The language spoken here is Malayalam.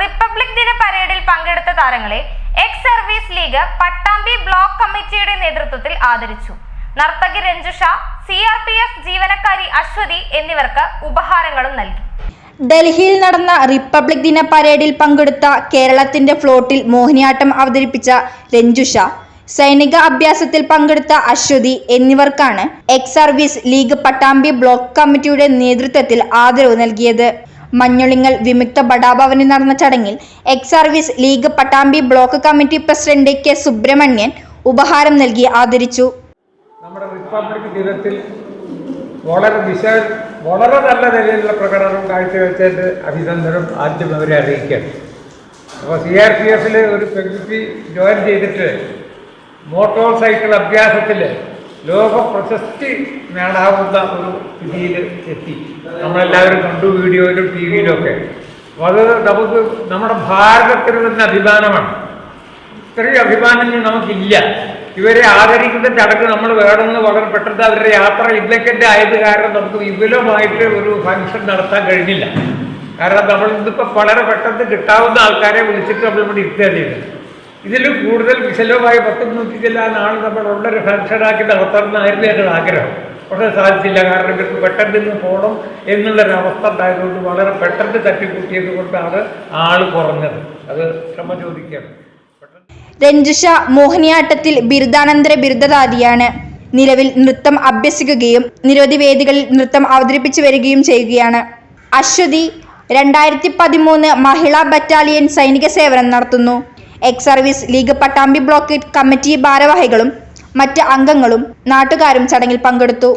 റിപ്പബ്ലിക് ദിന പരേഡിൽ പങ്കെടുത്ത താരങ്ങളെ ex service league Pattambi block കമ്മിറ്റിയുടെ നേതൃത്വത്തിൽ ആദരിച്ചു. നർത്തകി Ranjusha C R P F ജീവനക്കാരി Aswathy എന്നിവർക്ക് ഉപഹാരങ്ങളും നൽകി. ഡൽഹിയിൽ നടന്ന റിപ്പബ്ലിക് ദിന പരേഡിൽ പങ്കെടുത്ത കേരളത്തിന്റെ ഫ്ലോട്ടിൽ മോഹിനിയാട്ടം അവതരിപ്പിച്ച രഞ്ജുഷ സൈനിക അഭ്യാസത്തിൽ പങ്കെടുത്ത അശ്വതി എന്നിവർക്കാണ് ex service league Pattambi block കമ്മിറ്റിയുടെ നേതൃത്വത്തിൽ ആദരവ് നൽകിയത്. മഞ്ഞുളിങ്ങൽ വിമുക്ത ബഡാഭവനിൽ നടന്ന ചടങ്ങിൽ ex service league Pattambi block committee president K Subrahmanyan ഉപഹാരം നൽകി ആദരിച്ചു. നമ്മുടെ റിപ്പബ്ലിക് ദിനത്തിൽ വളരെ വിശ വളരെ നല്ല നിലയിലുള്ള പ്രകടനം കാഴ്ചവെച്ചതിന്റെ അഭിനന്ദനം ആദ്യം അവരെ അറിയിക്കാം അപ്പോൾ സി ആർ പി എഫിൽ ഒരു പെൺകുട്ടി ജോയിൻ ചെയ്തിട്ട് മോട്ടോർ സൈക്കിൾ അഭ്യാസത്തിൽ ലോക പ്രശസ്തി നേടാവുന്ന ഒരു സ്ഥിതിയിൽ എത്തി. നമ്മളെല്ലാവരും കണ്ടു വീഡിയോയിലും ടി വിയിലും ഒക്കെ അത് നമുക്ക് നമ്മുടെ ഭാരതത്തിന് തന്നെ അഭിമാനമാണ്. ഇത്രയും അഭിമാനങ്ങൾ നമുക്കില്ല. ഇവരെ ആദരിക്കുന്ന ചടങ്ങ് നമ്മൾ വേണമെന്ന് വളരെ പെട്ടെന്ന് അവരുടെ യാത്ര ഇല്ലക്കന്റെ ആയത് കാരണം നമുക്ക് വിപുലമായിട്ട് ഒരു ഫംഗ്ഷൻ നടത്താൻ കഴിഞ്ഞില്ല. കാരണം നമ്മൾ ഇതിപ്പോൾ വളരെ പെട്ടെന്ന് കിട്ടാവുന്ന ആൾക്കാരെ വിളിച്ചിട്ട് നമ്മൾ ഇവിടെ ചെയ്തത് ഇതിൽ കൂടുതൽ വിശലമായി പത്ത് നൂറ്റി ചെല്ലാൻ ആൾ നമ്മൾ ഉള്ളൊരു ഫംഗ്ഷനാക്കി നടത്തണമെന്നായിരുന്നു എന്റെ ആഗ്രഹം. പക്ഷേ സാധിച്ചില്ല. കാരണം ഇവർക്ക് പെട്ടെന്ന് നിന്ന് പോകണം എന്നുള്ളൊരവസ്ഥ ഉണ്ടായതുകൊണ്ട് വളരെ പെട്ടെന്ന് തട്ടിക്കൂട്ടിയത് കൊണ്ടാണ് ആൾ കുറഞ്ഞത്. അത് ക്ഷമ രഞ്ജിഷ രഞ്ജുഷ മോഹിനിയാട്ടത്തിൽ ബിരുദാനന്തര ബിരുദധാരിയാണ്. നിലവിൽ നൃത്തം അഭ്യസിക്കുകയും നിരവധി വേദികളിൽ നൃത്തം അവതരിപ്പിച്ചു വരികയും ചെയ്യുകയാണ്. അശ്വതി രണ്ടായിരത്തി പതിമൂന്ന് മഹിളാ ബറ്റാലിയൻ സൈനിക സേവനം നടത്തുന്നു. Ex service league Pattambi block committee ഭാരവാഹികളും മറ്റ് അംഗങ്ങളും നാട്ടുകാരും ചടങ്ങിൽ പങ്കെടുത്തു.